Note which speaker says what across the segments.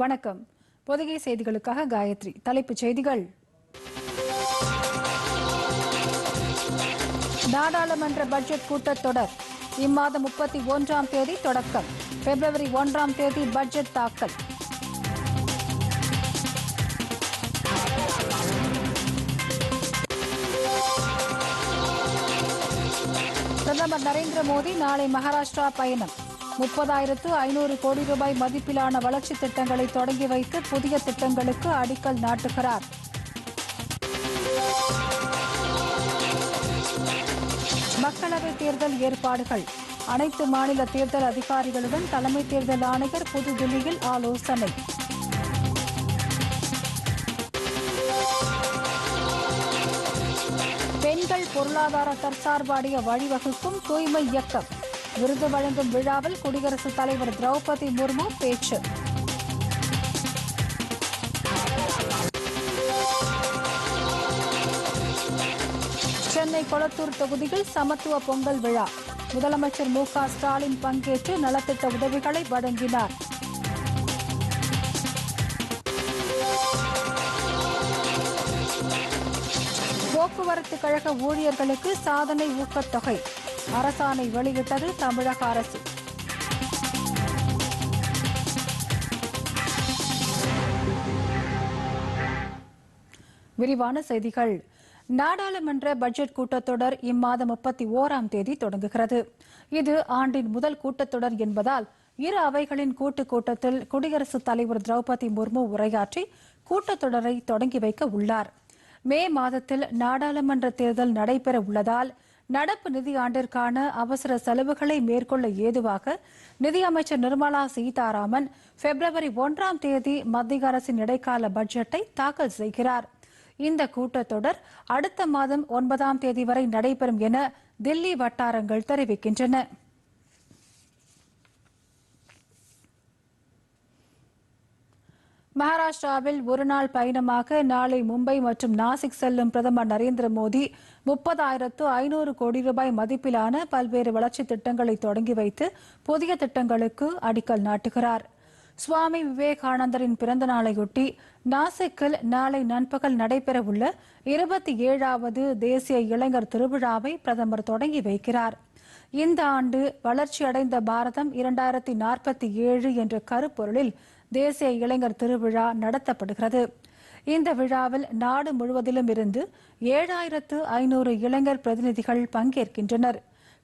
Speaker 1: வணக்கம். பொதிகை செய்திகளுக்காக காயத்ரி. தலைப்புச் செய்திகள். நாடாளுமன்ற பட்ஜெட் கூட்டத்தொடர் இம்மாதம் முப்பத்தி ஒன்றாம் தேதி தொடக்கம். பிப்ரவரி ஒன்றாம் தேதி பட்ஜெட் தாக்கல். பிரதமர் நரேந்திர மோடி நாளை மகாராஷ்டிரா பயணம். முப்பதாயிரத்து ஐநூறு கோடி ரூபாய் மதிப்பிலான வளர்ச்சி திட்டங்களை தொடங்கி வைத்து புதிய திட்டங்களுக்கு அடிக்கல் நாட்டுகிறார். மக்களவைத் தேர்தல் ஏற்பாடுகள். அனைத்து மாநில தேர்தல் அதிகாரிகளுடன் தலைமை தேர்தல் ஆணையர் புதுதில்லியில் ஆலோசனை. பெண்கள் பொருளாதார தற்சார்படைய வழிவகுக்கும் தூய்மை இயக்கம். விருது வழங்கும் விழாவில் குடியரசுத் தலைவர் திரௌபதி முர்மு பேச்சு. சென்னை கொளத்தூர் தொகுதியில் சமத்துவ பொங்கல் விழா. முதலமைச்சர் மு க ஸ்டாலின் பங்கேற்று நலத்திட்ட உதவிகளை வழங்கினார். போக்குவரத்து கழக ஊழியர்களுக்கு சாதனை ஊக்கத்தொகை. அரசாணை வெளியிட்டது தமிழக அரசு. விரிவான செய்திகள். நாடாளுமன்ற பட்ஜெட் கூட்டத்தொடர் இம்மாதம் முப்பத்தி ஓராம் தேதி தொடங்குகிறது. இது ஆண்டின் முதல் கூட்டத்தொடர் என்பதால் இரு அவைகளின் கூட்டுக் கூட்டத்தில் குடியரசுத் தலைவர் திரௌபதி முர்மு உரையாற்றி கூட்டத்தொடரை தொடங்கி வைக்க உள்ளார். மே மாதத்தில் நாடாளுமன்ற தேர்தல் நடைபெற உள்ளதால் நடப்பு நிதியாண்டிற்கான அவசர செலவுகளை மேற்கொள்ள ஏதுவாக நிதியமைச்சர் நிர்மலா சீதாராமன் பிப்ரவரி ஒன்றாம் தேதி மத்திய அரசின் இடைக்கால பட்ஜெட்டை தாக்கல் செய்கிறார். இந்த கூட்டத்தொடர் அடுத்த மாதம் ஒன்பதாம் தேதி வரை நடைபெறும் என தில்லி வட்டாரங்கள் தெரிவிக்கின்றன. மகாராஷ்டிராவில் ஒருநாள் பயணமாக நாளை மும்பை மற்றும் நாசிக் செல்லும் பிரதமர் நரேந்திர மோடி முப்பதாயிரத்து ஐநூறு கோடி ரூபாய் மதிப்பிலான பல்வேறு வளர்ச்சி திட்டங்களை தொடங்கி வைத்து புதிய திட்டங்களுக்கு அடிக்கல் நாட்டுகிறார். சுவாமி விவேகானந்தரின் பிறந்த நாளையொட்டி நாசிக்கில் நாளை நண்பகல் நடைபெறவுள்ள இருபத்தி ஏழாவது தேசிய இளைஞர் திருவிழாவை பிரதமர் தொடங்கி வைக்கிறார். இந்த ஆண்டு வளர்ச்சியடைந்த பாரதம் இரண்டாயிரத்தி நாற்பத்தி ஏழு என்ற கருப்பொருளில் தேசிய இளைஞர் திருவிழா நடத்தப்படுகிறது. இந்த விழாவில் நாடு முழுவதிலும் இருந்து ஏழாயிரத்து ஐநூறு இளைஞர் பிரதிநிதிகள் பங்கேற்கின்றனர்.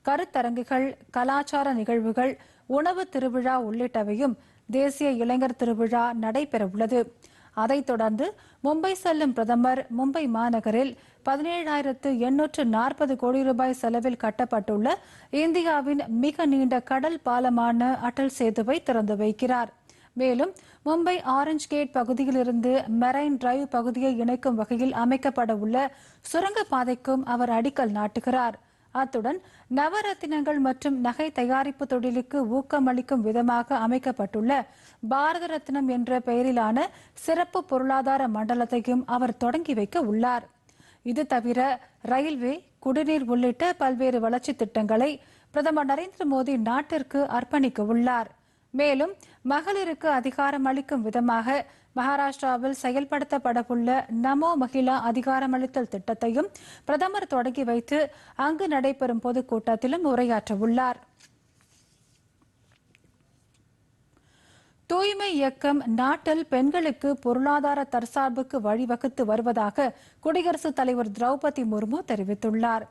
Speaker 1: கருத்தரங்குகள் கலாச்சார நிகழ்வுகள் உணவு திருவிழா உள்ளிட்டவையும் தேசிய இளைஞர் திருவிழா நடைபெறவுள்ளது. அதைத் தொடர்ந்து மும்பை செல்லும் பிரதமர் மும்பை மாநகரில் பதினேழாயிரத்து எண்ணூற்று நாற்பது கோடி ரூபாய் செலவில் கட்டப்பட்டுள்ள இந்தியாவின் மிக நீண்ட கடல் பாலமான அடல் சேதுவை திறந்து வைக்கிறார். மேலும் மும்பை ஆரஞ்ச் கேட் பகுதியிலிருந்து மெரைன் டிரைவ் பகுதியை இணைக்கும் வகையில் அமைக்கப்பட உள்ள சுரங்கப்பாதைக்கும் அவர் அடிக்கல் நாட்டுகிறார். அத்துடன் நவரத்தினங்கள் மற்றும் நகை தயாரிப்பு தொழிலுக்கு ஊக்கமளிக்கும் விதமாக அமைக்கப்பட்டுள்ள பாரத ரத்னம் என்ற பெயரிலான சிறப்பு பொருளாதார மண்டலத்தையும் அவர் தொடங்கி வைக்க உள்ளார். இது தவிர ரயில்வே குடிநீர் உள்ளிட்ட பல்வேறு வளர்ச்சி திட்டங்களை பிரதமர் நரேந்திர மோடி நாட்டிற்கு அர்ப்பணிக்க உள்ளார். மேலும் மகளிருக்கு அதிகாரம் அளிக்கும் விதமாக மகாராஷ்டிராவில் செயல்படுத்தப்படவுள்ள நமோ மகிழா அதிகாரமளித்தல் திட்டத்தையும் பிரதமர் தொடங்கி வைத்து அங்கு நடைபெறும் பொதுக்கூட்டத்திலும் உரையாற்றவுள்ளார். தூய்மை இயக்கம் நாட்டில் பெண்களுக்கு பொருளாதார தற்சார்புக்கு வழிவகுத்து வருவதாக குடியரசுத் தலைவர் திரௌபதி முர்மு தெரிவித்துள்ளார்.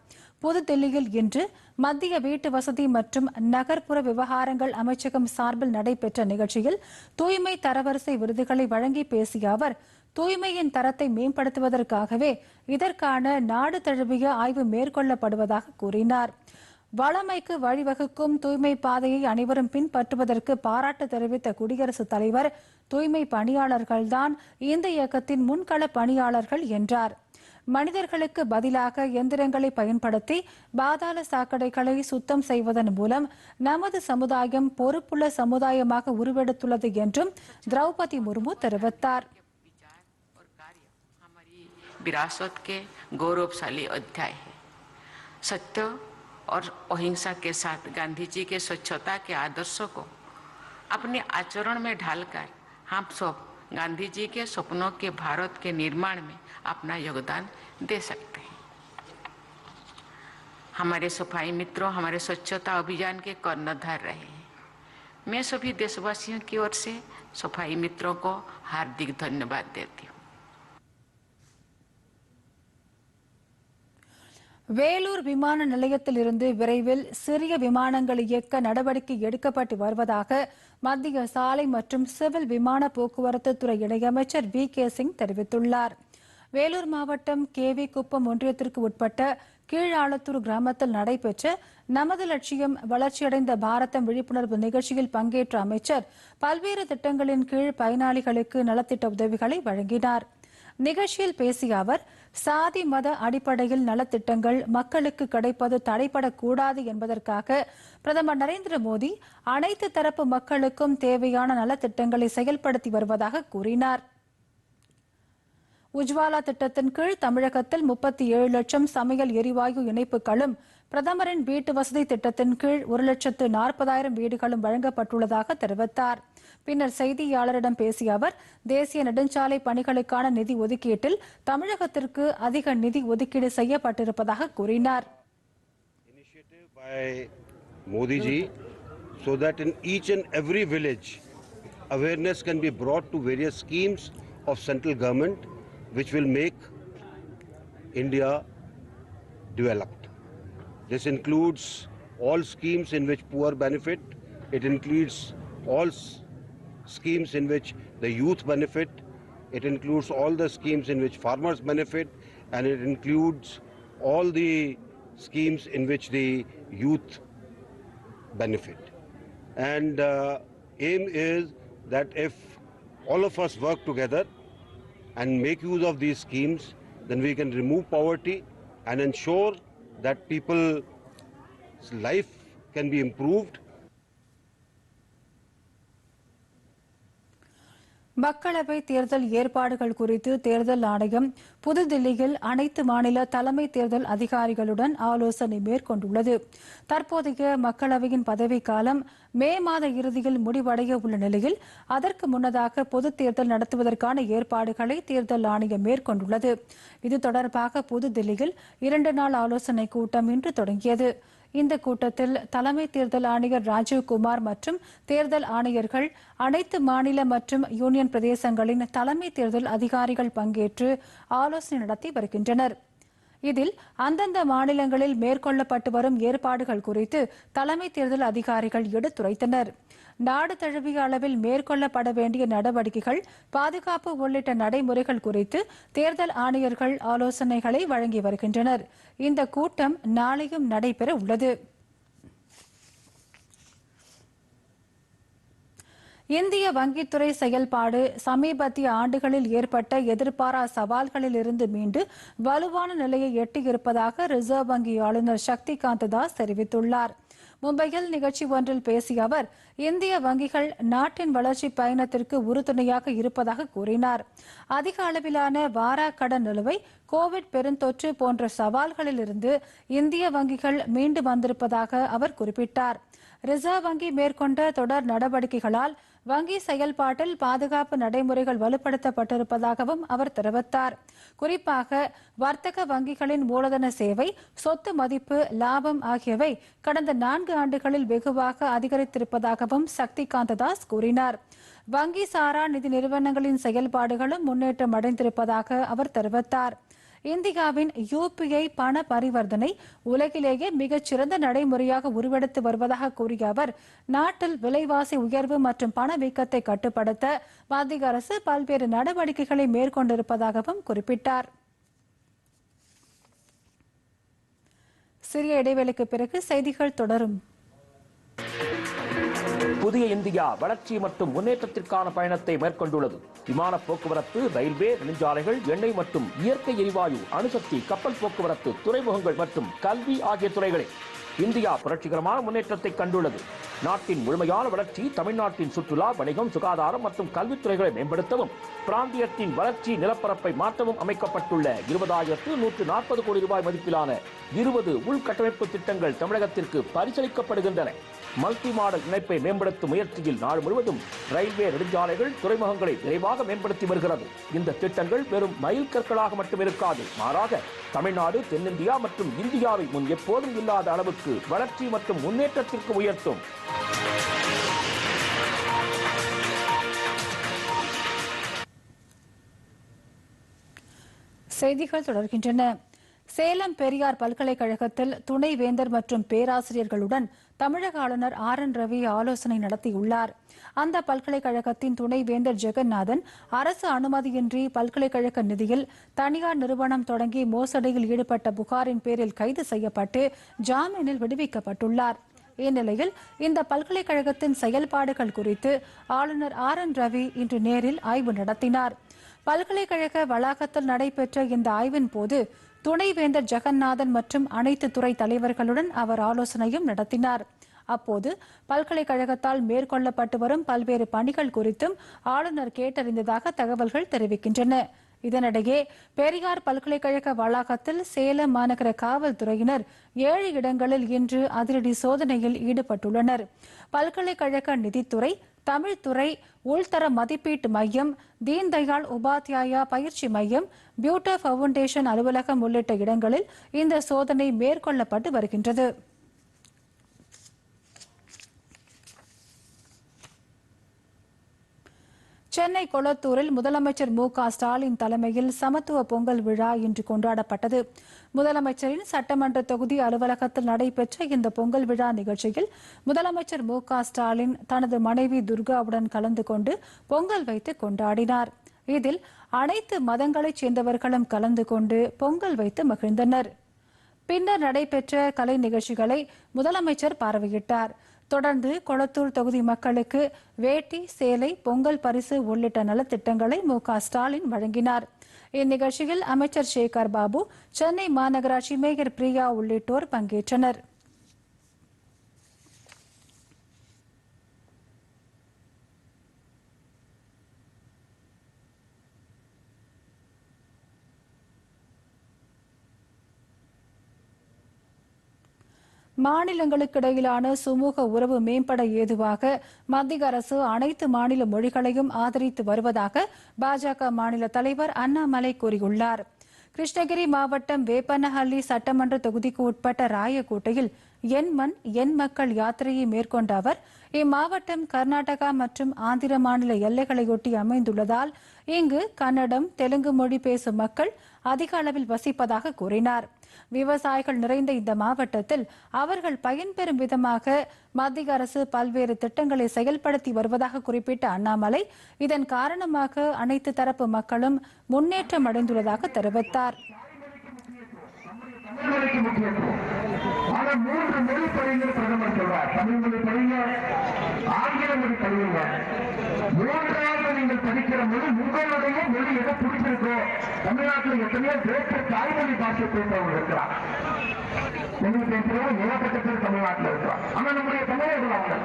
Speaker 1: புதுதில்லியில் இன்று மத்திய வீட்டு வசதி மற்றும் நகர்ப்புற விவகாரங்கள் அமைச்சகம் சார்பில் நடைபெற்ற நிகழ்ச்சியில் தூய்மை தரவரிசை விருதுகளை வழங்கி பேசிய அவர் தூய்மையின் தரத்தை மேம்படுத்துவதற்காகவே இதற்கான நாடு தழுவிய ஆய்வு மேற்கொள்ளப்படுவதாக கூறினார். வளமைக்கு வழிவகுக்கும் தூய்மை பாதையை அனைவரும் பின்பற்றுவதற்கு பாராட்டு தெரிவித்த குடியரசுத் தலைவர் தூய்மை பணியாளர்கள்தான் இந்த இயக்கத்தின் முன்கள பணியாளர்கள் என்றார். மனிதர்களுக்கு பதிலாக எந்திரங்களை பயன்படுத்தி பாதாள சாக்கடைகளை சுத்தம் செய்வதன் மூலம் நமது சமுதாயம் பொறுப்புள்ள சமுதாயமாக உருவெடுத்துள்ளது என்றும் திரௌபதி முர்மு தெரிவித்தார்
Speaker 2: विचार और कार्य हमारी विरासत के गौरवशाली अध्याय है सत्य और अहिंसा के साथ गांधी जी के स्वच्छता के आदर्शों को अपने आचरण में ढालकर हम सब गांधी जी के सपनों के भारत के निर्माण में अपना योगदान दे सकते हैं हमारे सफाई मित्रों हमारे स्वच्छता अभियान के कर्णधार रहे हैं मैं सभी देशवासियों की ओर से सफाई मित्रों को हार्दिक धन्यवाद देती हूँ
Speaker 1: வேலூர் விமான நிலையத்திலிருந்து விரைவில் சிறிய விமானங்கள் இயக்க நடவடிக்கை எடுக்கப்பட்டு வருவதாக மத்திய சாலை மற்றும் சிவில் விமான போக்குவரத்து துறை இணையமைச்சர் வி கே சிங் தெரிவித்துள்ளார் வேலூர் மாவட்டம் கேவி குப்பம் ஒன்றியத்திற்கு உட்பட்ட கீழாளத்தூர் கிராமத்தில் நடைபெற்ற நமது லட்சியம் வளர்ச்சியடைந்த பாரதம் விழிப்புணர்வு நிகழ்ச்சியில் பங்கேற்ற அமைச்சர் பல்வேறு திட்டங்களின் கீழ் பயனாளிகளுக்கு நலத்திட்ட உதவிகளை வழங்கினார். நிகழ்ச்சியில் பேசிய அவர் சாதி மத அடிப்படையில் நலத்திட்டங்கள் மக்களுக்கு கிடைப்பது தடைபடக்கூடாது என்பதற்காக பிரதமர் நரேந்திர மோடி அனைத்து தரப்பு மக்களுக்கும் தேவையான நலத்திட்டங்களை செயல்படுத்தி வருவதாக கூறினார். உஜ்வாலா திட்டத்தின் கீழ் தமிழகத்தில் முப்பத்தி ஏழு லட்சம் சமையல் எரிவாயு இணைப்புகளும் பிரதமரின் வீட்டு வசதி திட்டத்தின் கீழ் ஒரு லட்சத்து நாற்பதாயிரம் வீடுகளும் வழங்கப்பட்டுள்ளதாக தெரிவித்தார். பின்னர் செய்தியாளரிடம் பேசிய அவர் தேசிய நெடுஞ்சாலை பணிகளுக்கான நிதி ஒதுக்கீட்டில் தமிழகத்திற்கு அதிக நிதி ஒதுக்கீடு செய்யப்பட்டிருப்பதாக கூறினார்.
Speaker 3: Modi ji so that in each and every village awareness can be brought to various schemes of central government. Which will make India developed. This includes all schemes in which poor benefit, it includes all schemes in which the youth benefit, it includes all the schemes in which farmers benefit, and it includes all the schemes in which the youth benefit. And uh, aim is that if all of us work together and make use of these schemes, then we can remove poverty and ensure that people's life can be improved
Speaker 1: மக்களவை தேர்தல் ஏற்பாடுகள் குறித்து தேர்தல் ஆணையம் புதுதில்லியில் அனைத்து மாநில தலைமை தேர்தல் அதிகாரிகளுடன் ஆலோசனை மேற்கொண்டுள்ளது. தற்போதைய மக்களவையின் பதவிக்காலம் மே மாத இறுதியில் முடிவடைய உள்ள நிலையில் அதற்கு முன்னதாக பொதுத் தேர்தல் நடத்துவதற்கான ஏற்பாடுகளை தேர்தல் ஆணையம் மேற்கொண்டுள்ளது. இது தொடர்பாக புதுதில்லியில் இரண்டு நாள் ஆலோசனை கூட்டம் இன்று தொடங்கியது. இந்த கூட்டத்தில் தலைமை தேர்தல் ஆணையர் ராஜீவ் குமார் மற்றும் தேர்தல் ஆணையர்கள் அனைத்து மாநில மற்றும் யூனியன் பிரதேசங்களின் தலைமை தேர்தல் அதிகாரிகள் பங்கேற்று ஆலோசனை நடத்தி வருகின்றனர். இதில் அந்தந்த மாநிலங்களில் மேற்கொள்ளப்பட்டு வரும் ஏற்பாடுகள் குறித்து தலைமை தேர்தல் அதிகாரிகள் எடுத்துரைத்தனர். நாடு தழுவிய அளவில் மேற்கொள்ளப்பட வேண்டிய நடவடிக்கைகள் பாதுகாப்பு உள்ளிட்ட நடைமுறைகள் குறித்து தேர்தல் ஆணையர்கள் ஆலோசனைகளை வழங்கி வருகின்றனர். இந்த கூட்டம் நாளையும் நடைபெற உள்ளது. இந்திய வங்கித்துறை செயல்பாடு சமீபத்திய ஆண்டுகளில் ஏற்பட்ட எதிர்பாரா சவால்களில் இருந்து மீண்டு வலுவான நிலையை எட்டியிருப்பதாக ரிசர்வ் வங்கி ஆளுநர் சக்திகாந்த தாஸ் தெரிவித்துள்ளார். மும்பையில் நிகழ்ச்சி ஒன்றில் பேசிய அவர் இந்திய வங்கிகள் நாட்டின் வளர்ச்சி பயணத்திற்கு உறுதுணையாக இருப்பதாக கூறினார். அதிக அளவிலான வாரா கடன் நிலுவை கோவிட் பெருந்தொற்று போன்ற சவால்களிலிருந்து இந்திய வங்கிகள் மீண்டு வந்திருப்பதாக அவர் குறிப்பிட்டார். ரிசர்வ் வங்கி மேற்கொண்ட தொடர் நடவடிக்கைகளால் வங்கி செயல்பாட்டில் பாதுகாப்பு நடைமுறைகள் வலுப்படுத்தப்பட்டிருப்பதாகவும் அவர் தெரிவித்தார். குறிப்பாக வர்த்தக வங்கிகளின் மூலதன சேவை சொத்து மதிப்பு லாபம் ஆகியவை கடந்த நான்கு ஆண்டுகளில் வெகுவாக அதிகரித்திருப்பதாகவும் சக்திகாந்த தாஸ் கூறினார். வங்கி சாரா நிதி நிறுவனங்களின் செயல்பாடுகளும் முன்னேற்றம் அடைந்திருப்பதாக அவர் தெரிவித்தார். இந்தியாவின் யூபிஐ பண பரிவர்த்தனை உலகிலேயே மிகச்சிறந்த நடைமுறையாக உருவெடுத்து வருவதாக கூறிய அவர் நாட்டில் விலைவாசி உயர்வு மற்றும் பணவீக்கத்தை கட்டுப்படுத்த மத்திய அரசு பல்வேறு நடவடிக்கைகளை மேற்கொண்டிருப்பதாகவும் குறிப்பிட்டார். சிறிய இடைவேளைக்கு பிறகு செய்திகள் தொடரும்.
Speaker 4: புதிய இந்தியா வளர்ச்சி மற்றும் முன்னேற்றத்திற்கான பயணத்தை மேற்கொண்டுள்ளது. விமான போக்குவரத்து ரயில்வே நெடுஞ்சாலைகள் எண்ணெய் மற்றும் இயற்கை எரிவாயு அணுசக்தி கப்பல் போக்குவரத்து துறைமுகங்கள் மற்றும் கல்வி ஆகிய துறைகளில் இந்தியா புரட்சிகரமான முன்னேற்றத்தை கண்டுள்ளது. நாட்டின் முழுமையான வளர்ச்சி தமிழ்நாட்டின் சுற்றுலா வணிகம் சுகாதாரம் மற்றும் கல்வித்துறைகளை மேம்படுத்தவும் பிராந்தியத்தின் வளர்ச்சி நிலப்பரப்பை மாற்றவும் அமைக்கப்பட்டுள்ள இருபதாயிரத்து நூற்று நாற்பது கோடி ரூபாய் மதிப்பிலான இருபது உள்கட்டமைப்பு திட்டங்கள் தமிழகத்திற்கு பரிசளிக்கப்படுகின்றன. மல்டி மாடல் இணைப்பை மேம்படுத்தும் முயற்சியில் நாடு முழுவதும் ரயில்வே நெடுஞ்சாலைகள் துறைமுகங்களை விரைவாக மேம்படுத்தி வருகிறது. இந்த திட்டங்கள் வெறும் மயில் கற்களாக மட்டும் இருக்காது மாறாக தமிழ்நாடு தென்னிந்தியா மற்றும் இந்தியாவை முன் எப்போதும் இல்லாத அளவுக்கு வளர்ச்சி மற்றும் முன்னேற்றத்திற்கு உயர்த்தும்
Speaker 1: செய்திகள் தொடர்கின்றன. சேலம் பெரியார் பல்கலைக்கழகத்தில் துணைவேந்தர் மற்றும் பேராசிரியர்களுடன் தமிழக ஆளுநர் ஆர் என் ரவி ஆலோசனை நடத்தியுள்ளார். அந்த பல்கலைக்கழகத்தின் துணைவேந்தர் ஜெகநாதன் அரசு அனுமதியின்றி பல்கலைக்கழக நிதியில் தனியார் நிறுவனம் தொடங்கி மோசடியில் ஈடுபட்ட புகாரின் பேரில் கைது செய்யப்பட்டு ஜாமீனில் விடுவிக்கப்பட்டுள்ளாா் இந்நிலையில் இந்த பல்கலைக்கழகத்தின் செயல்பாடுகள் குறித்து ஆளுநர் ஆர் என் ரவி இன்று நேரில் ஆய்வு நடத்தினார். பல்கலைக்கழக வளாகத்தில் நடைபெற்ற இந்த ஆய்வின் போது துணைவேந்தர் ஜெகநாதன் மற்றும் அனைத்து துறை தலைவர்களுடன் அவர் ஆலோசனையும் நடத்தினார். அப்போது பல்கலைக்கழகத்தால் மேற்கொள்ளப்பட்டு வரும் பல்வேறு பணிகள் குறித்தும் ஆளுநர் கேட்டறிந்ததாக தகவல்கள் தெரிவிக்கின்றன. இதனிடையே பெரியார் பல்கலைக்கழக வளாகத்தில் சேலம் மாநகர காவல்துறையினர் ஏழு இடங்களில் இன்று அதிரடி சோதனையில் ஈடுபட்டுள்ளனர். பல்கலைக்கழக நிதித்துறை தமிழ்துறை உள்தர மதிப்பீட்டு மையம் தீன்தயாள் உபாத்யாயா பயிற்சி மையம் பியூட்டா பவுண்டேஷன் அலுவலகம் உள்ளிட்ட இடங்களில் இந்த சோதனை மேற்கொள்ளப்பட்டு வருகின்றது. சென்னை கொளத்தூரில் முதலமைச்சர் மு க ஸ்டாலின் தலைமையில் சமத்துவ பொங்கல் விழா இன்று கொண்டாடப்பட்டது. முதலமைச்சரின் சட்டமன்ற தொகுதி அலுவலகத்தில் நடைபெற்ற இந்த பொங்கல் விழா நிகழ்ச்சியில் முதலமைச்சர் மு க ஸ்டாலின் தனது மனைவி துர்காவுடன் கலந்து கொண்டு பொங்கல் வைத்து கொண்டாடினார். இதில் அனைத்து மதங்களைச் சேர்ந்தவர்களும் கலந்து கொண்டு பொங்கல் வைத்து மகிழ்ந்தனர். பின்னர் நடைபெற்ற கலை நிகழ்ச்சிகளை முதலமைச்சர் பார்வையிட்டார். தொடர்ந்து கொளத்தூர் தொகுதி மக்களுக்கு வேட்டி சேலை பொங்கல் பரிசு உள்ளிட்ட நலத்திட்டங்களை மு க ஸ்டாலின் வழங்கினார். இந்நிகழ்ச்சியில் அமைச்சர் சேகர் பாபு சென்னை மாநகராட்சி மேயர் பிரியா உள்ளிட்டோர் பங்கேற்றனர். மாநிலங்களுக்கு இடையிலான சுமூக உறவு மேம்பட ஏதுவாக மத்திய அரசு அனைத்து மாநில மொழிகளையும் ஆதரித்து வருவதாக பாஜக மாநில தலைவர் அண்ணாமலை கூறியுள்ளார். கிருஷ்ணகிரி மாவட்டம் வேப்பனஹள்ளி சட்டமன்ற தொகுதிக்கு உட்பட்ட ராயக்கோட்டையில் என் மண் என் மக்கள் யாத்திரையை மேற்கொண்ட அவர் இம்மாவட்டம் கர்நாடகா மற்றும் ஆந்திர மாநில எல்லைகளையொட்டி அமைந்துள்ளதால் இங்கு கன்னடம் தெலுங்கு மொழி பேசும் மக்கள் அதிக அளவில் வசிப்பதாக கூறினார். விவசாயிகள் நிறைந்த இந்த மாவட்டத்தில் அவர்கள் பயன்பெறும் விதமாக மத்திய அரசு பல்வேறு திட்டங்களை செயல்படுத்தி வருவதாக குறிப்பிட்ட அண்ணாமலை இதன் காரணமாக அனைத்து தரப்பு மக்களும் முன்னேற்றம் அடைந்துள்ளதாக தெரிவித்தார்.
Speaker 5: பல ஆனா மூன்று மொழி படிங்க பிரதமர் சொல்றார். தமிழ் மொழி படிங்க ஆங்கில மொழி படிங்க மூன்றாவது நீங்கள் படிக்கிற மொழி உங்களுடைய மொழி எதை பிடிச்சிருக்கோ தமிழ்நாட்டில் எத்தனையோ கிரேக்க தாய்மொழி பாஷை பேசுறவங்க இருக்கிறார் தமிழ் பேசுறவங்க ஏகப்பட்ட பேர் தமிழ்நாட்டில் இருக்கிறார் ஆனா நம்முடைய தமிழர்கள் அவங்க.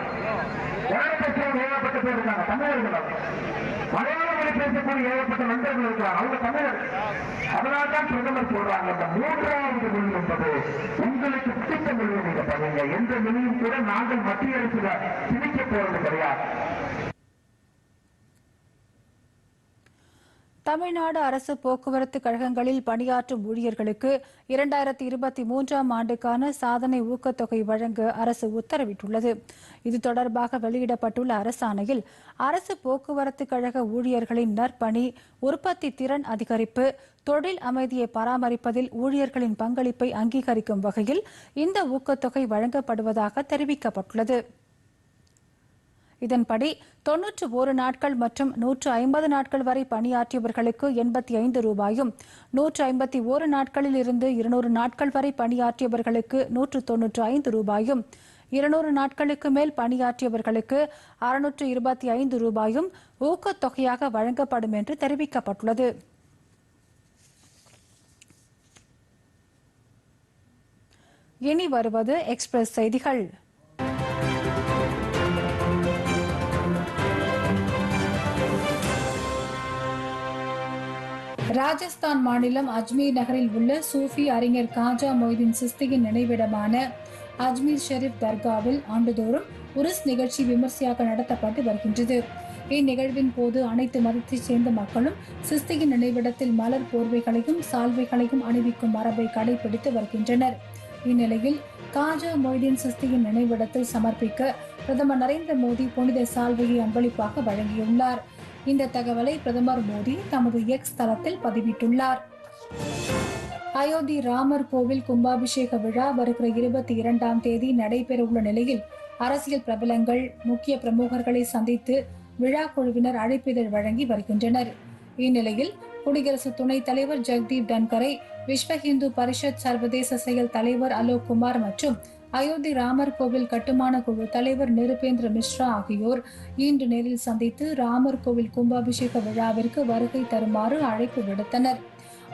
Speaker 5: ஏகப்பட்ட பேசுறவங்க ஏகப்பட்ட பேர் இருக்காங்க. தமிழர்கள் மலையாள பேசக்கூடிய ஏகப்பட்ட நண்பர்கள் இருக்கிறார் அவங்க தமிழர். அதனால்தான் பிரதமர் சொல்றாங்க இந்த மூன்றாவது மொழி என்பது உங்களுக்கு பிடித்த மொழியை நீங்க பண்ணுங்க எந்த மொழியும் கூட நாங்கள் மத்திய அரசு திணிக்க போறது கிடையாது.
Speaker 1: தமிழ்நாடு அரசு போக்குவரத்து கழகங்களில் பணியாற்றும் ஊழியர்களுக்கு இரண்டாயிரத்தி இருபத்தி மூன்றாம் ஆண்டுக்கான சாதனை ஊக்கத்தொகை வழங்க அரசு உத்தரவிட்டுள்ளது. இது தொடர்பாக வெளியிடப்பட்டுள்ள அரசாணையில் அரசு போக்குவரத்து கழக ஊழியர்களின் நற்பணி உற்பத்தி திறன் அதிகரிப்பு தொழில் அமைதியை பராமரிப்பதில் ஊழியர்களின் பங்களிப்பை அங்கீகரிக்கும் வகையில் இந்த ஊக்கத்தொகை வழங்கப்படுவதாக தெரிவிக்கப்பட்டுள்ளது. இதன்படி தொன்னூற்று ஒரு நாட்கள் மற்றும் நூற்று ஐம்பது நாட்கள் வரை பணியாற்றியவர்களுக்கு எண்பத்தி ஐந்து ரூபாயும் நூற்று ஐம்பத்தி ஒரு நாட்களில் இருந்து இருநூறு நாட்கள் வரை பணியாற்றியவர்களுக்கு நூற்று தொன்னூற்று ஐந்து ரூபாயும் இருநூறு நாட்களுக்கு மேல் பணியாற்றியவர்களுக்கு அறுநூற்று இருபத்தி ஐந்து ரூபாயும் ஊக்கத்தொகையாக வழங்கப்படும் என்று தெரிவிக்கப்பட்டுள்ளது. இனி வருவது எக்ஸ்பிரஸ் செய்திகள். ராஜஸ்தான் மாநிலம் அஜ்மீர் நகரில் உள்ள சூஃபி அறிஞர் காஜா மொய்தீன் சிஸ்தியின் நினைவிடமான அஜ்மீர் ஷெரீப் தர்காவில் ஆண்டுதோறும் உருஸ் நிகழ்ச்சி விமர்சையாக நடத்தப்பட்டு வருகின்றது. இந்நிகழ்வின் போது அனைத்து மதத்தைச் சேர்ந்த மக்களும் சிஸ்தியின் நினைவிடத்தில் மலர் போர்வைகளையும் சால்வைகளையும் அணிவிக்கும் மரபை கடைபிடித்து வருகின்றனர். இந்நிலையில் காஜா மொய்தீன் சிஸ்தியின் நினைவிடத்தில் சமர்ப்பிக்க பிரதமர் நரேந்திர மோடி புனித சால்வையை அன்பளிப்பாக வழங்கியுள்ளார். இந்த தகவலை பிரதமர் மோடி தமது எக்ஸ் தளத்தில் பதிவிட்டுள்ளார். அயோத்தி ராமர் கோவில் கும்பாபிஷேக விழா வருகிற இருபத்தி இரண்டாம் தேதி நடைபெறவுள்ள நிலையில் அரசியல் பிரபலங்கள் முக்கிய பிரமுகர்களை சந்தித்து விழா குழுவினர் அழைப்பிதழ் வழங்கி வருகின்றனர். இந்நிலையில் குடியரசு துணைத் தலைவர் ஜெகதீப் டன்கரை விஸ்வ ஹிந்து பரிஷத் சர்வதேச செயல் தலைவர் அலோக் குமார் மற்றும் அயோத்தி ராமர் கோவில் கட்டுமான குழு தலைவர் நிருபேந்திர மிஸ்ரா ஆகியோர் இன்று நேரில் சந்தித்து ராமர் கோவில் கும்பாபிஷேக விழாவிற்கு வருகை தருமாறு அழைப்பு விடுத்தனர்.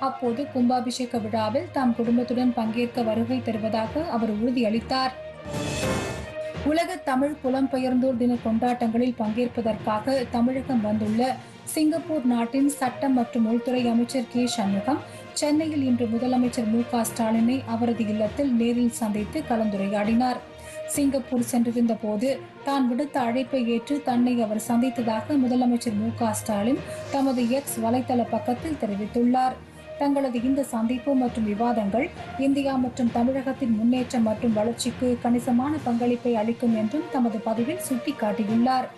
Speaker 1: அப்போது கும்பாபிஷேக விழாவில் தாம் குடும்பத்துடன் பங்கேற்க வருகை தருவதாக அவர் உறுதியளித்தார். உலக தமிழ் புலம்பெயர்ந்தோர் தின கொண்டாட்டங்களில் பங்கேற்பதற்காக தமிழகம் வந்துள்ள சிங்கப்பூர் நாட்டின் சட்டம் மற்றும் உள்துறை அமைச்சர் கே. சண்முகம் சென்னையில் இன்று முதலமைச்சர் மு. க. ஸ்டாலினை அவரது இல்லத்தில் நேரில் சந்தித்து கலந்துரையாடினார். சிங்கப்பூர் சென்றிருந்த போது தான் விடுத்த அழைப்பை ஏற்று தன்னை அவர் சந்தித்ததாக முதலமைச்சர் மு. க. ஸ்டாலின் தமது எக்ஸ் வலைதள பக்கத்தில் தெரிவித்துள்ளார். தங்களது இந்த சந்திப்பு மற்றும் விவாதங்கள் இந்தியா மற்றும் தமிழகத்தின் முன்னேற்றம் மற்றும் வளர்ச்சிக்கு கணிசமான பங்களிப்பை அளிக்கும் என்றும் தமது பதிவில் சுட்டிக்காட்டியுள்ளார்.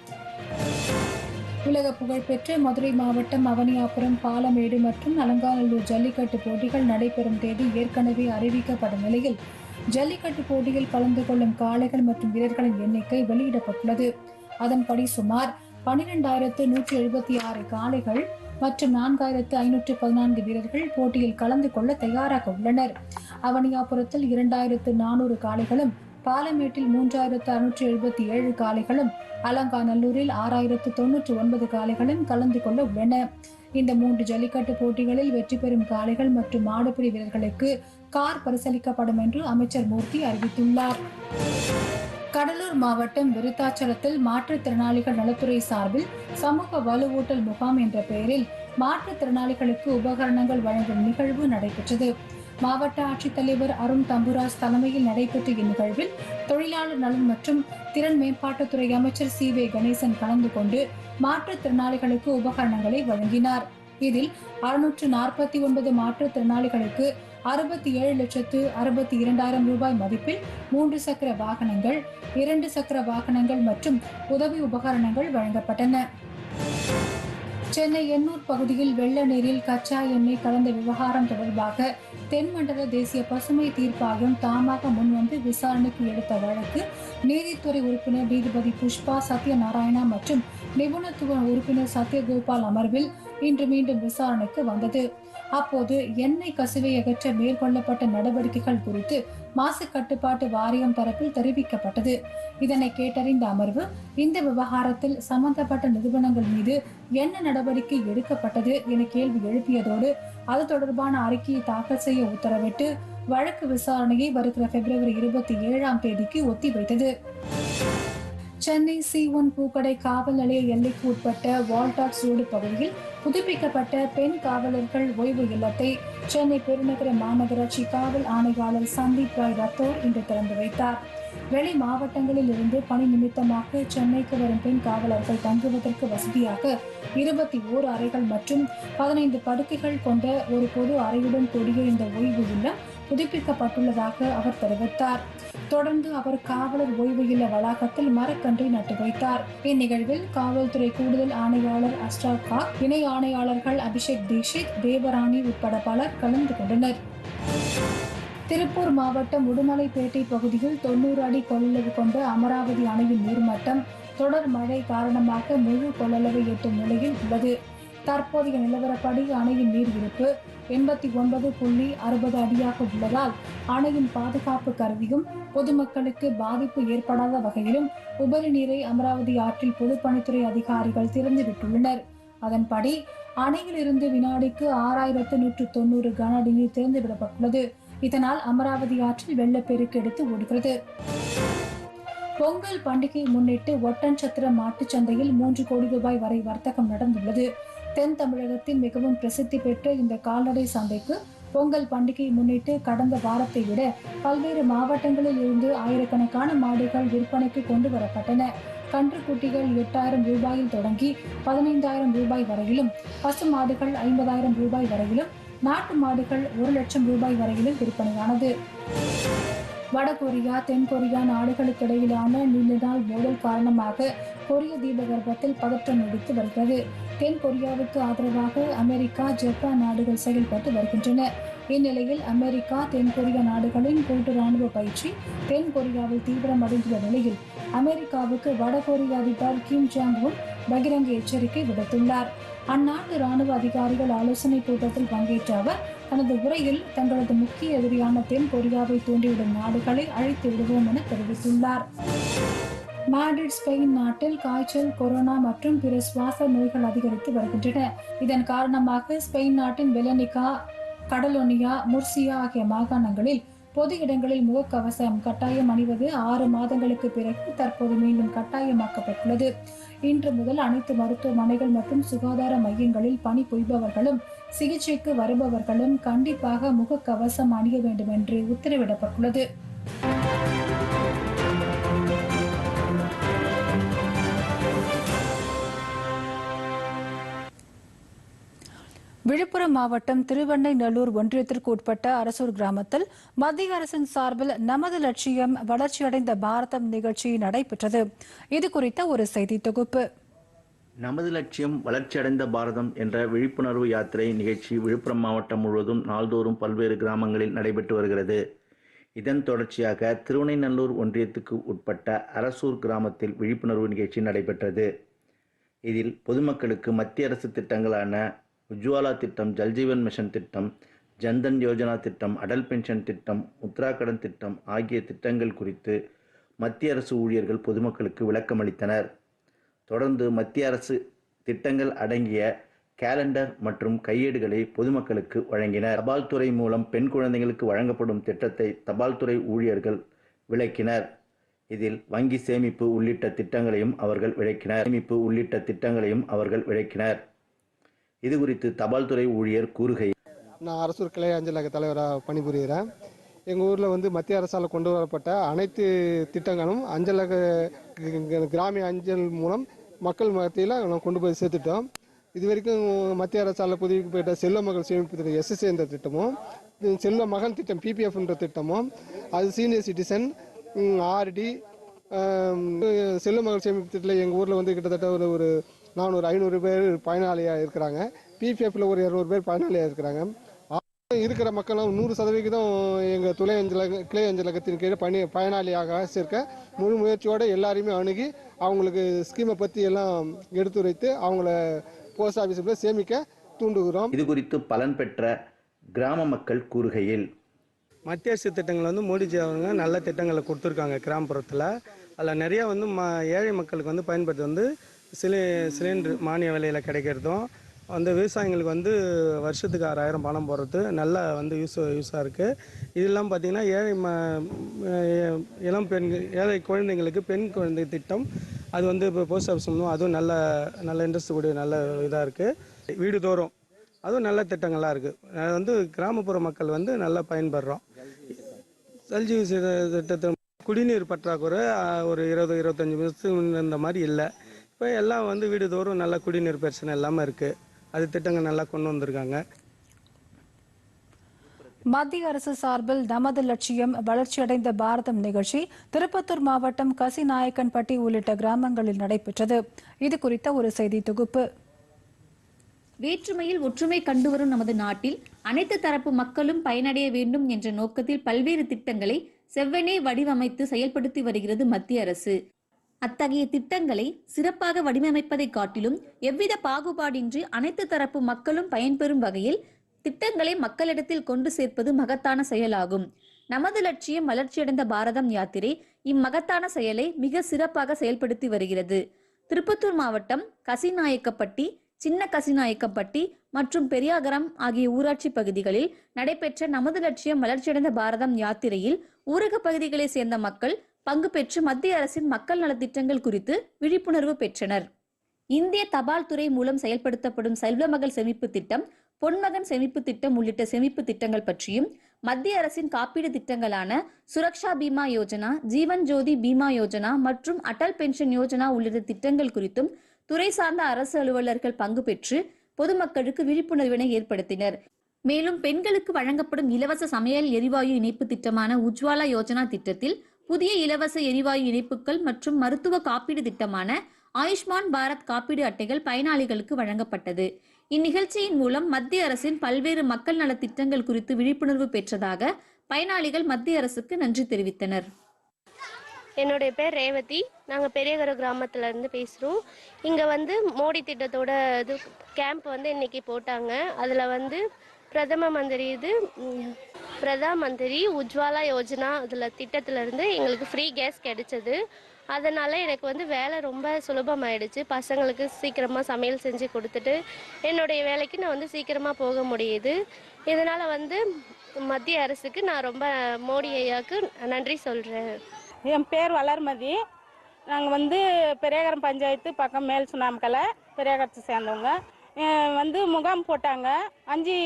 Speaker 1: உலக புகழ்பெற்ற மதுரை மாவட்டம் அவனியாபுரம் பாலமேடு மற்றும் அலங்காநல்லூர் ஜல்லிக்கட்டு போட்டிகள் நடைபெறும் தேதி ஏற்கனவே அறிவிக்கப்படும் நிலையில் ஜல்லிக்கட்டு போட்டியில் கலந்து கொள்ளும் காளைகள் மற்றும் வீரர்களின் எண்ணிக்கை வெளியிடப்பட்டுள்ளது. அதன்படி சுமார் பனிரெண்டாயிரத்து நூற்றி எழுபத்தி ஆறு காளைகள் மற்றும் நான்காயிரத்து ஐநூற்று பதினான்கு வீரர்கள் போட்டியில் கலந்து கொள்ள தயாராக உள்ளனர். அவனியாபுரத்தில் இரண்டாயிரத்து நானூறு காளைகளும் பாலமேட்டில் மூன்றாயிரத்து அறுநூற்றி எழுபத்தி ஏழு காளைகளும் அலங்காநல்லூரில் ஆறாயிரத்து தொன்னூற்றி ஒன்பது காளைகளும் கலந்து கொள்ள உள்ளன. இந்த மூன்று ஜல்லிக்கட்டு போட்டிகளில் வெற்றி பெறும் காளைகள் மற்றும் மாடுபிடி வீரர்களுக்கு கார் பரிசளிக்கப்படும் என்று அமைச்சர் மூர்த்தி அறிவித்துள்ளார். கடலூர் மாவட்டம் விருத்தாச்சலத்தில் மாற்றுத்திறனாளிகள் நலத்துறை சார்பில் சமூக வலுவூட்டல் முகாம் என்ற பெயரில் மாற்றுத்திறனாளிகளுக்கு உபகரணங்கள் வழங்கும் நிகழ்வு நடைபெற்றது. மாவட்ட ஆட்சித்தலைவர் அருண் தம்புராஸ் தலைமையில் நடைபெற்ற இந்நிகழ்வில் தொழிலாளர் நலன் மற்றும் திறன் மேம்பாட்டுத்துறை அமைச்சர் சி வே கணேசன் கலந்து கொண்டு மாற்றுத்திறனாளிகளுக்கு உபகரணங்களை வழங்கினார். இதில் அறுநூற்று நாற்பத்தி ஒன்பது மாற்றுத்திறனாளிகளுக்கு அறுபத்தி ஏழு லட்சத்து அறுபத்தி இரண்டாயிரம் ரூபாய் மதிப்பில் மூன்று சக்கர வாகனங்கள் இரண்டு சக்கர வாகனங்கள் மற்றும் உதவி உபகரணங்கள் வழங்கப்பட்டன. சென்னை எண்ணூர் பகுதியில் வெள்ள நீரில் கச்சா எண்ணெய் கலந்த விவகாரம் தொடர்பாக தென்மண்டல தேசிய பசுமை தீர்ப்பாயம் தாமாக முன்வந்து விசாரணைக்கு எடுத்த வழக்கு நீதித்துறை உறுப்பினர் நீதிபதி புஷ்பா சத்யநாராயணா மற்றும் நிபுணத்துவ உறுப்பினர் சத்யகோபால் அமர்வில் இன்று மீண்டும் விசாரணைக்கு வந்தது. அப்போது எண்ணெய் கசிவை அகற்ற மேற்கொள்ளப்பட்ட நடவடிக்கைகள் குறித்து மாசு கட்டுப்பாட்டு வாரியம் தரப்பில் தெரிவிக்கப்பட்டது. இதனை கேட்டறிந்த அமர்வு இந்த விவகாரத்தில் சம்பந்தப்பட்ட நிறுவனங்கள் மீது என்ன நடவடிக்கை எடுக்கப்பட்டது என கேள்வி எழுப்பியதோடு அது தொடர்பான அறிக்கையை தாக்கல் செய்ய உத்தரவிட்டு வழக்கு விசாரணையை வருகிற பிப்ரவரி இருபத்தி ஏழாம் தேதிக்கு ஒத்திவைத்தது. சென்னை சி ஒன் பூக்கடை காவல் நிலைய எல்லைக்கு உட்பட்ட வால்டாக்ஸ் ரோடு பகுதியில் புதுப்பிக்கப்பட்ட பெண் காவலர்கள் ஓய்வு இல்லத்தை சென்னை பெருநகர மாநகராட்சி காவல் ஆணையாளர் சந்தீப் ராய் ரத்தோர் இன்று திறந்து வைத்தார். வெளி மாவட்டங்களில் இருந்து பணி நிமித்தமாக சென்னைக்கு வரும் பெண் காவலர்கள் தங்குவதற்கு வசதியாக இருபத்தி ஓரு அறைகள் மற்றும் பதினைந்து படுக்கைகள் கொண்ட ஒரு பொது அறையுடன் கூடிய இந்த ஓய்வு இல்லம் புதுப்பிக்கப்பட்டுள்ளதாக அவர் தெரிவித்தார். தொடர்ந்து அவர் காவலர் ஓய்வு இல்ல வளாகத்தில் மரக்கன்றை நட்டு வைத்தார். இந்நிகழ்வில் காவல்துறை கூடுதல் ஆணையாளர் அஸ்டாக் காக் இணை ஆணையாளர்கள் அபிஷேக் தீட்சித் தேவராணி உட்பட பலர் கலந்து கொண்டனர். திருப்பூர் மாவட்டம் உடுமலைப்பேட்டை பகுதியில் தொண்ணூறு அடி கொள்ளளவு கொண்ட அமராவதி அணையின் நீர்மட்டம் தொடர் மழை காரணமாக முழு கொள்ளளவை எட்டும் நிலையில் உள்ளது. தற்போதைய நிலவரப்படி அணையின் நீர் இருப்பு எண்பத்தி ஒன்பது புள்ளி அறுபது அடியாக உள்ளதால் அணையின் பாதுகாப்பு கருதியும் பொதுமக்களுக்கு பாதிப்பு ஏற்படாத வகையிலும் உபரி நீரை அமராவதி ஆற்றில் பொதுப்பணித்துறை அதிகாரிகள் திறந்துவிட்டுள்ளனர் அதன்படி அணையில் இருந்து வினாடிக்கு ஆறாயிரத்து நூற்று தொண்ணூறு கன அடி நீர் திறந்துவிடப்பட்டுள்ளது. இதனால் அமராவதி ஆற்றில் வெள்ளப்பெருக்கு எடுத்து ஓடுகிறது. பொங்கல் பண்டிகையை முன்னிட்டு ஒட்டன்சத்திர மாட்டுச் சந்தையில் மூன்று கோடி ரூபாய் வரை வர்த்தகம் நடந்துள்ளது. தென் தமிழகத்தின் மிகவும் பிரசித்தி பெற்ற இந்த கால்நடை சந்தைக்கு பொங்கல் பண்டிகையை முன்னிட்டு கடந்த வாரத்தை விட பல்வேறு மாவட்டங்களில் இருந்து ஆயிரக்கணக்கான மாடுகள் விற்பனைக்கு கொண்டு வரப்பட்டன. கன்றுக்குட்டிகள் எட்டாயிரம் ரூபாயில் தொடங்கி பதினைந்தாயிரம் ரூபாய் வரையிலும் பசு மாடுகள் ஐம்பதாயிரம் ரூபாய் வரையிலும் நாட்டு மாடுகள் ஒரு லட்சம் ரூபாய் வரையிலும் விற்பனையானது. வடகொரியா தென்கொரியா நாடுகளுக்கு இடையிலான நீண்டநாள் மோதல் காரணமாக கொரிய தீபகற்பத்தில் பதற்றம் நீடித்து வருகிறது. தென் கொரியாவுக்கு ஆதரவாக அமெரிக்கா ஜப்பான் நாடுகள் செயல்பட்டு வருகின்றன. இந்நிலையில் அமெரிக்கா தென்கொரியா நாடுகளின் கூட்டு ராணுவ பயிற்சி தென் கொரியாவில் தீவிரமடைந்துள்ள நிலையில் அமெரிக்காவுக்கு வடகொரிய அதிபர் கிம் ஜாங் உன் பகிரங்க எச்சரிக்கை விடுத்துள்ளார். அந்நாட்டு ராணுவ அதிகாரிகள் ஆலோசனை கூட்டத்தில் பங்கேற்ற அவர் தனது உரையில் தங்களது முக்கிய எதிரியான தென் கொரியாவை தூண்டிவிடும் நாடுகளை அழைத்து விடுவோம் என தெரிவித்துள்ளார். மாட்ரிட் ஸ்பெயின் நாட்டில் காய்ச்சல் கொரோனா மற்றும் பிற சுவாச நோய்கள் அதிகரித்து வருகின்றன. இதன் காரணமாக ஸ்பெயின் நாட்டின் வெலனிகா கடலோனியா முர்சியா ஆகிய மாகாணங்களில் பொது இடங்களில் முகக்கவசம் கட்டாயம் அணிவது ஆறு மாதங்களுக்கு பிறகு தற்போது மீண்டும் கட்டாயமாக்கப்பட்டுள்ளது. இன்று முதல் அனைத்து மருத்துவமனைகள் மற்றும் சுகாதார மையங்களில் பணி புரிபவர்களும் சிகிச்சைக்கு வருபவர்களும் கண்டிப்பாக முகக்கவசம் அணிய வேண்டும் என்று உத்தரவிடப்பட்டுள்ளது. விழுப்புரம் மாவட்டம் திருவண்ணைநல்லூர் ஒன்றியத்திற்கு உட்பட்ட அரசூர் கிராமத்தில் மத்திய அரசின் சார்பில் நமது லட்சியம் வளர்ச்சியடைந்த பாரதம் நிகழ்ச்சி நடைபெற்றது. இது குறித்த ஒரு செய்தி தொகுப்பு.
Speaker 6: நமது லட்சியம் வளர்ச்சியடைந்த பாரதம் என்ற விழிப்புணர்வு யாத்திரை நிகழ்ச்சி விழுப்புரம் மாவட்டம் முழுவதும் நாள்தோறும் பல்வேறு கிராமங்களில் நடைபெற்று வருகிறது. இதன் தொடர்ச்சியாக திருவனைநல்லூர் ஒன்றியத்துக்கு உட்பட்ட அரசூர் கிராமத்தில் விழிப்புணர்வு நிகழ்ச்சி நடைபெற்றது. இதில் பொதுமக்களுக்கு மத்திய அரசு திட்டங்களான உஜ்வாலா திட்டம் ஜல்ஜீவன் மிஷன் திட்டம் ஜன்தன் யோஜனா திட்டம் அடல் பென்ஷன் திட்டம் உத்தராகடன் திட்டம் ஆகிய திட்டங்கள் குறித்து மத்திய அரசு ஊழியர்கள் பொதுமக்களுக்கு விளக்கமளித்தனர் தொடர்ந்து மத்திய அரசு திட்டங்கள் அடங்கிய கேலண்டர் மற்றும் கையேடுகளை பொதுமக்களுக்கு வழங்கினர். தபால் துறை மூலம் பெண் குழந்தைகளுக்கு வழங்கப்படும் திட்டத்தை தபால் துறை ஊழியர்கள் விளக்கினர். இதில் வங்கி சேமிப்பு உள்ளிட்ட திட்டங்களையும் அவர்கள் விளக்கினர். சேமிப்பு உள்ளிட்ட திட்டங்களையும் அவர்கள் விளக்கினர். இது குறித்து தபால் துறை ஊழியர் கூறுகையில்
Speaker 7: நான் அரசூர் கிளை அஞ்சலக தலைவராக பணிபுரிகிறேன். எங்கள் ஊரில் வந்து மத்திய அரசால் கொண்டு வரப்பட்ட அனைத்து திட்டங்களும் அஞ்சலக கிராமிய அஞ்சல் மூலம் மக்கள் மத்தியில் நாங்கள் கொண்டு போய் சேர்த்துட்டோம். இது வரைக்கும் மத்திய அரசால் புதுப்பிக்கப்பட்ட செல்வ மகள் சேமிப்பு திட்டம் எஸ்எஸ்ஏ என்ற திட்டமும் இது செல்வ மகன் திட்டம் பிபிஎஃப்ன்ற திட்டமும் அது சீனியர் சிட்டிசன் ஆர்டி செல்வ மகள் சேமிப்பு திட்டத்தில் எங்கள் ஊரில் வந்து கிட்டத்தட்ட ஒரு ஒரு நானூறு ஐநூறு பேர் பயனாளியாக இருக்கிறாங்க. பிபிஎஃப்ல ஒரு இரநூறு பேர் பயனாளியாக இருக்கிறாங்க. இருக்கிற மக்களும் நூறு சதவிகிதம் எங்கள் துணை அஞ்சலக கிளை அஞ்சலகத்தின் கீழே பணி பயனாளியாக சேர்க்க முழு முயற்சியோடு எல்லாரையுமே அணுகி அவங்களுக்கு ஸ்கீமை பற்றி எல்லாம் எடுத்துரைத்து அவங்கள போஸ்ட் ஆஃபீஸில் சேமிக்க தூண்டுகிறோம்.
Speaker 6: இது குறித்து பலன் பெற்ற கிராம மக்கள் கூறுகையில்
Speaker 8: மத்திய அரசு திட்டங்கள் வந்து மோடிஜி அவங்க நல்ல திட்டங்களை கொடுத்துருக்காங்க கிராமப்புறத்தில். அதில் நிறையா வந்து ம ஏழை மக்களுக்கு வந்து பயன்படுத்தி வந்து சிலி சிலிண்டர் மானிய விலையில் கிடைக்கிறதும் அந்த விவசாயிங்களுக்கு வந்து வருஷத்துக்கு ஆறாயிரம் பணம் போடுறது நல்லா வந்து யூஸ் யூஸாக இருக்குது இதெல்லாம் பார்த்திங்கன்னா ஏழை ம இளம் பெண்கள் ஏழை குழந்தைங்களுக்கு பெண் குழந்தை திட்டம். அது வந்து இப்போ போஸ்ட் ஆஃபீஸ் மூலம் அதுவும் நல்ல நல்ல இன்ட்ரெஸ்ட் கூடிய நல்ல இதாக இருக்குது வீடு தோறும் அதுவும் நல்ல திட்டங்களாக இருக்குது அது வந்து கிராமப்புற மக்கள் வந்து நல்லா பயன்படுறோம். சல்ஜீவி திட்டத்தில் குடிநீர் பற்றாக்குறை ஒரு இருபது இருபத்தஞ்சி வருஷத்துக்கு முன்ன மாதிரி இல்லை. இப்போ எல்லாம் வந்து வீடு தோறும் நல்ல குடிநீர் பிரச்சனை இல்லாமல் இருக்குது அது திட்டங்கள் நல்லா கொண்டு வந்திருக்காங்க.
Speaker 1: மத்திய அரசு சார்பில் நமது லட்சியம் வளர்ச்சியடைந்த பாரதம் நிகழ்ச்சி திருப்பத்தூர் மாவட்டம் கசிநாயக்கன்பட்டி உள்ளிட்ட கிராமங்களில் நடைபெற்றது. இது குறித்த ஒரு செய்தி தொகுப்பு.
Speaker 9: வேற்றுமையில் ஒற்றுமை கண்டுவரும் நமது நாட்டில் அனைத்து தரப்பு மக்களும் பயனடைய வேண்டும் என்ற நோக்கத்தில் பல்வேறு திட்டங்களை செவ்வனே வடிவமைத்து செயல்படுத்தி வருகிறது மத்திய அரசு. அத்தகைய திட்டங்களை சிறப்பாக வடிவமைப்பதை காட்டிலும் எவ்வித பாகுபாடின்றி அனைத்து தரப்பு மக்களும் பயன்பெறும் வகையில் திட்டங்களை மக்களிடத்தில் கொண்டு சேர்ப்பது மகத்தான செயலாகும். நமது லட்சியம் வளர்ச்சியடைந்த பாரதம் யாத்திரை இம்மகத்தான செயலை மிக சிறப்பாக செயல்படுத்தி வருகிறது. திருப்பத்தூர் மாவட்டம் கசிநாயக்கப்பட்டி சின்ன கசிநாயக்கப்பட்டி மற்றும் பெரியாகரம் ஆகிய ஊராட்சி பகுதிகளில் நடைபெற்ற நமது லட்சியம் வளர்ச்சியடைந்த பாரதம் யாத்திரையில் ஊரக பகுதிகளைச் சேர்ந்த மக்கள் பங்கு பெற்று மத்திய அரசின் மக்கள் நலத்திட்டங்கள் குறித்து விழிப்புணர்வு பெற்றனர். இந்திய தபால் துறை மூலம் செயல்படுத்தப்படும் செல்வமகள் சேமிப்பு திட்டம் பொன்மகன் சேமிப்பு திட்டம் உள்ளிட்ட சேமிப்பு திட்டங்கள் பற்றியும் மத்திய அரசின் காப்பீடு திட்டங்களான சுரக்ஷா பீமா யோஜனா ஜீவன் ஜோதி பீமா யோஜனா மற்றும் அடல் பென்ஷன் யோஜனா உள்ளிட்ட திட்டங்கள் குறித்தும் துறை சார்ந்த அரசு அலுவலர்கள் பங்கு பெற்று பொதுமக்களுக்கு விழிப்புணர்வினை ஏற்படுத்தினர். மேலும் பெண்களுக்கு வழங்கப்படும் இலவச சமையல் எரிவாயு இணைப்பு திட்டமான உஜ்வாலா யோஜனா திட்டத்தில் புதிய இலவச எரிவாயு இணைப்புகள் மற்றும் மருத்துவ காப்பீடு திட்டமான ஆயுஷ்மான் பாரத் காப்பீடு அட்டைகள் பயனாளிகளுக்கு வழங்கப்பட்டது. இந்நிகழ்ச்சியின் மூலம் மத்திய அரசின் பல்வேறு மக்கள் நலத்திட்டங்கள் குறித்து விழிப்புணர்வு பெற்றதாக பயனாளிகள் மத்திய அரசுக்கு நன்றி தெரிவித்தனர்.
Speaker 10: என்னுடைய பேர் ரேவதி. நாங்கள் பெரியகர கிராமத்துல இருந்து பேசுகிறோம் இங்கே வந்து மோடி திட்டத்தோட இது கேம்ப் வந்து இன்னைக்கு போட்டாங்க. அதில் வந்து பிரதம மந்திரி இது பிரதான் மந்திரி உஜ்வாலா யோஜனா அதில் திட்டத்திலேருந்து எங்களுக்கு ஃப்ரீ கேஸ் கிடைச்சது. அதனால் எனக்கு வந்து வேலை ரொம்ப சுலபமாயிடுச்சு. பசங்களுக்கு சீக்கிரமாக சமையல் செஞ்சு கொடுத்துட்டு என்னுடைய வேலைக்கு நான் வந்து சீக்கிரமாக போக முடியுது. இதனால் வந்து மத்திய அரசுக்கு நான் ரொம்ப மோடி ஐயாவுக்கு நன்றி சொல்கிறேன்
Speaker 11: என் பேர் வளர்மதி. நாங்கள் வந்து பெரியாகரம் பஞ்சாயத்து பக்கம் மேல் சுண்ணாம்பக்கலை பெரியாகரத்தை சேர்ந்தவங்க. வந்து முகாம் போட்டாங்க. அஞ்சு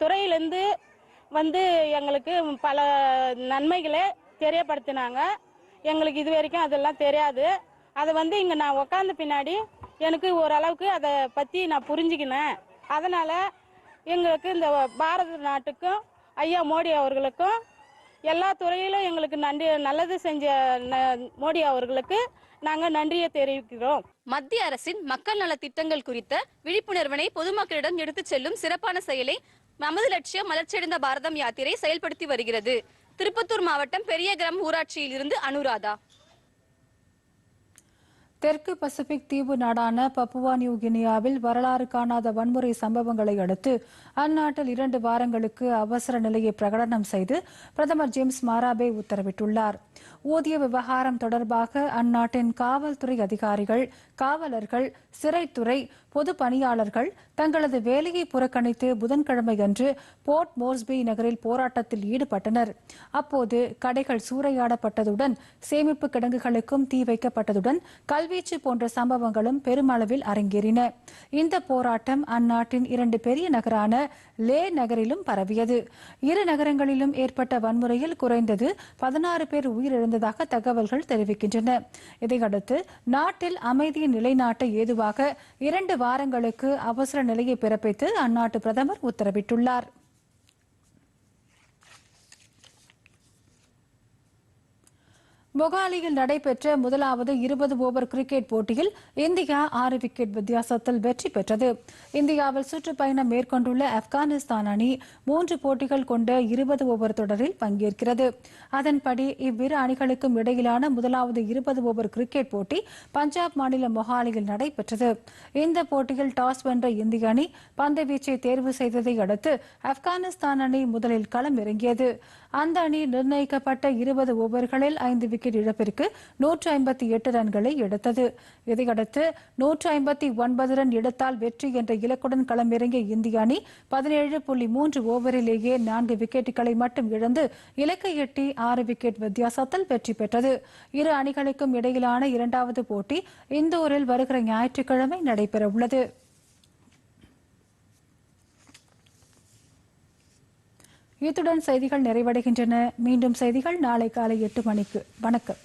Speaker 11: துறையிலேருந்து வந்து எங்களுக்கு பல நன்மைகளை தெரியப்படுத்தினாங்க. எங்களுக்கு இது வரைக்கும் அதெல்லாம் தெரியாது. அதை வந்து இங்கே நான் உக்காந்த பின்னாடி எனக்கு ஓரளவுக்கு அதை பற்றி நான் புரிஞ்சுக்கினேன். அதனால் எங்களுக்கு இந்த பாரத நாட்டுக்கும் ஐயா மோடி அவர்களுக்கும் எல்லா துறையிலும் எங்களுக்கு நன்றி நல்லது செஞ்ச ந- மோடி அவர்களுக்கு நாங்கள் நன்றியை தெரிவிக்கிறோம்.
Speaker 9: மத்திய அரசின் மக்கள் நல திட்டங்கள் குறித்த விழிப்புணர்வினை பொதுமக்களிடம் எடுத்துச் செல்லும் சிறப்பான செயலை நமது லட்சியம் மலர்ச்சியடைந்த பாரதம் யாத்திரை செயல்படுத்தி வருகிறது. திருப்பத்தூர் மாவட்டம் பெரியகிராம் ஊராட்சியில் இருந்து அனுராதா.
Speaker 1: தெற்கு பசிபிக் தீவு நாடான பப்புவா நியூ கினியாவில் வரலாறு காணாத வன்முறை சம்பவங்களை அடுத்து அந்நாட்டில் இரண்டு வாரங்களுக்கு அவசர நிலையை பிரகடனம் செய்து பிரதமர் ஜேம்ஸ் மாராபே உத்தரவிட்டுள்ளார். ஊதிய விவகாரம் தொடர்பாக அந்நாட்டின் காவல்துறை அதிகாரிகள் காவலர்கள் சிறைத்துறை பொது பணியாளர்கள் தங்களது வேலையை புறக்கணித்து புதன்கிழமை அன்று போர்ட் மோர்ஸ்பி நகரில் போராட்டத்தில் ஈடுபட்டனர். அப்போது கடைகள் சூறையாடப்பட்டதுடன் சேமிப்பு கிடங்குகளுக்கும் தீ வைக்கப்பட்டதுடன் கல்வீச்சு போன்ற சம்பவங்களும் பெருமளவில் அரங்கேறின. இந்த போராட்டம் அந்நாட்டின் இரண்டு பெரிய நகரான லே நகரிலும் பரவியது. இரு நகரங்களிலும் ஏற்பட்ட வன்முறையில் குறைந்தது பதினாறு பேர் இருந்ததாக தகவல்கள் தெரிவிக்கின்றன. இதையடுத்து நாட்டில் அமைதியை நிலைநாட்ட ஏதுவாக இரண்டு வாரங்களுக்கு அவசர நிலையை பிறப்பித்து அந்நாட்டு பிரதமர் உத்தரவிட்டுள்ளார். மொகாலியில் நடைபெற்ற முதலாவது இருபது ஓவர் கிரிக்கெட் போட்டியில் இந்தியா ஆறு விக்கெட் வித்தியாசத்தில் வெற்றி பெற்றது. இந்தியாவில் சுற்றுப்பயணம் மேற்கொண்டுள்ள ஆப்கானிஸ்தான் அணி மூன்று போட்டிகள் கொண்ட இருபது ஓவர் தொடரில் பங்கேற்கிறது. அதன்படி இவ்விரு அணிகளுக்கும் இடையிலான முதலாவது இருபது ஓவர் கிரிக்கெட் போட்டி பஞ்சாப் மாநிலம் மொஹாலியில் நடைபெற்றது. இந்த போட்டியில் டாஸ் வென்ற இந்திய அணி பந்துவீச்சை தேர்வு செய்ததை அடுத்து ஆப்கானிஸ்தான் அணி முதலில் களம் இறங்கியது அந்த அணி நிர்ணயிக்கப்பட்ட இருபது ஓவர்களில் ஐந்து விக்கெட் இழப்பிற்கு நூற்று ஐம்பத்தி எட்டு ரன்களை எடுத்தது. இதையடுத்து நூற்று ஐம்பத்தி ஒன்பது ரன் எடுத்தால் வெற்றி என்ற இலக்குடன் களமிறங்கிய இந்திய அணி பதினேழு புள்ளி மூன்று ஓவரிலேயே நான்கு விக்கெட்டுகளை மட்டும் இழந்து இலக்கை எட்டி ஆறு விக்கெட் வித்தியாசத்தில் வெற்றி பெற்றது. இரு அணிகளுக்கும் இடையிலான இரண்டாவது போட்டி இந்தூரில் வருகிற ஞாயிற்றுக்கிழமை நடைபெறவுள்ளது. இத்துடன் செய்திகள் நிறைவடைகின்றன. மீண்டும் செய்திகள் நாளை காலை எட்டு மணிக்கு. வணக்கம்.